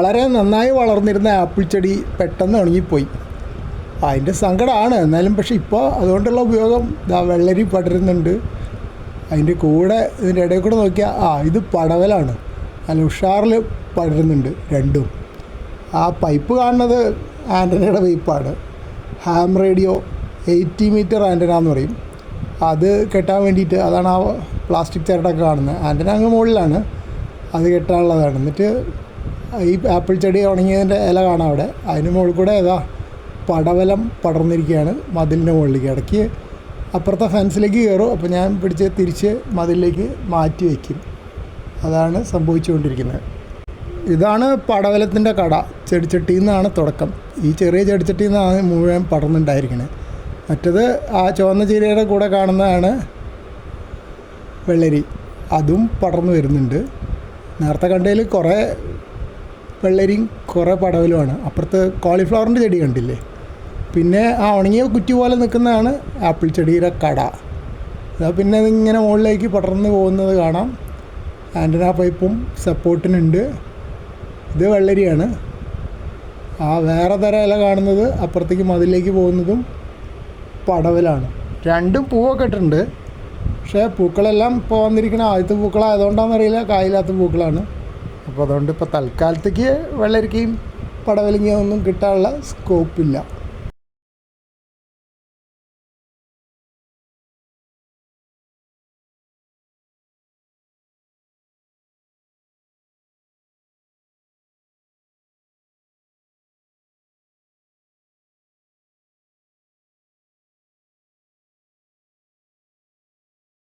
വളരെ നന്നായി വളർന്നിരുന്ന ആപ്പിൾ ചെടി പെട്ടെന്ന് ഉണങ്ങിപ്പോയി. അതിന്റെ സങ്കടമാണ് എന്നാലും പക്ഷേ ഇപ്പോൾ അതുകൊണ്ടുള്ള ഉപയോഗം ഇതാ വെള്ളരി പടരുന്നുണ്ട്. അതിന്റെ കൂടെ ഇതിന്റെ ഇടയിൽ കൂടെ നോക്കിയാൽ ആ ഇത് പടവലാണ്. നല്ല ഉഷാറിൽ പടരുന്നുണ്ട് രണ്ടും. ആ പൈപ്പ് കാണുന്നത് ആന്റനയുടെ പൈപ്പാണ്. Ham radio eighty meter antenna എന്ന് പറയും. അത് കെട്ടാൻ വേണ്ടിയിട്ട് അതാണ് ആ പ്ലാസ്റ്റിക് ചിരട്ടൊക്കെ കാണുന്നത്. ആന്റന അങ്ങ് മുകളിലാണ്. അത് കെട്ടാനുള്ളതാണ്. എന്നിട്ട് ഈ ആപ്പിൾ ചെടി ഉണങ്ങിയതിന്റെ ഇല കാണാം അവിടെ. അതിന് മുകളിൽ കൂടെ ഏതാ പടവലം പടർന്നിരിക്കുകയാണ്. മതിലിന്റെ മുകളിലേക്ക് ഇടയ്ക്ക് അപ്പുറത്തെ ഫെൻസിലേക്ക് കയറും. അപ്പോൾ ഞാൻ പിടിച്ച് തിരിച്ച് മതിലിലേക്ക് മാറ്റി വയ്ക്കും. അതാണ് സംഭവിച്ചുകൊണ്ടിരിക്കുന്നത്. ഇതാണ് പടവലത്തിന്റെ കട. ചെടിച്ചട്ടിയിൽ നിന്നാണ് തുടക്കം. ഈ ചെറിയ ചെടിച്ചട്ടിയിൽ നിന്നാണ് മുഴുവൻ പടർന്നുണ്ടായിരിക്കുന്നത് മറ്റത് ആ ചുവന്ന ചീരയുടെ കൂടെ കാണുന്നതാണ് വെള്ളരി. അതും പടർന്നു വരുന്നുണ്ട്. നേരത്തെ കണ്ടതിൽ കുറേ വെള്ളരിയും കുറേ പടവലുമാണ്. അപ്പുറത്ത് കോളിഫ്ലവറിന്റെ ചെടി കണ്ടില്ലേ? പിന്നെ ആ ഉണങ്ങിയ കുറ്റി പോലെ നിൽക്കുന്നതാണ് ആപ്പിൾ ചെടിയുടെ കട. അതാ പിന്നെ അതിങ്ങനെ മുകളിലേക്ക് പടർന്ന് പോകുന്നത് കാണാം. ആന്റന പൈപ്പും സപ്പോർട്ടിനുണ്ട്. ഇത് വെള്ളരിയാണ്. ആ വേറെ തരം ഇല കാണുന്നത് അപ്പുറത്തേക്ക് മതിലേക്ക് പോകുന്നതും പടവലാണ്. രണ്ടും പൂവൊക്കെ ഇട്ടിട്ടുണ്ട്. പക്ഷേ പൂക്കളെല്ലാം ഇപ്പോൾ വന്നിരിക്കുന്ന ആദ്യത്തെ പൂക്കളായതുകൊണ്ടാണെന്നറിയില്ല. കായില്ലാത്ത പൂക്കളാണ്. അപ്പോൾ അതുകൊണ്ട് ഇപ്പോൾ തൽക്കാലത്തേക്ക് വെള്ളരിക്കയും പടവലങ്ങയും ഒന്നും കിട്ടാനുള്ള സ്കോപ്പില്ല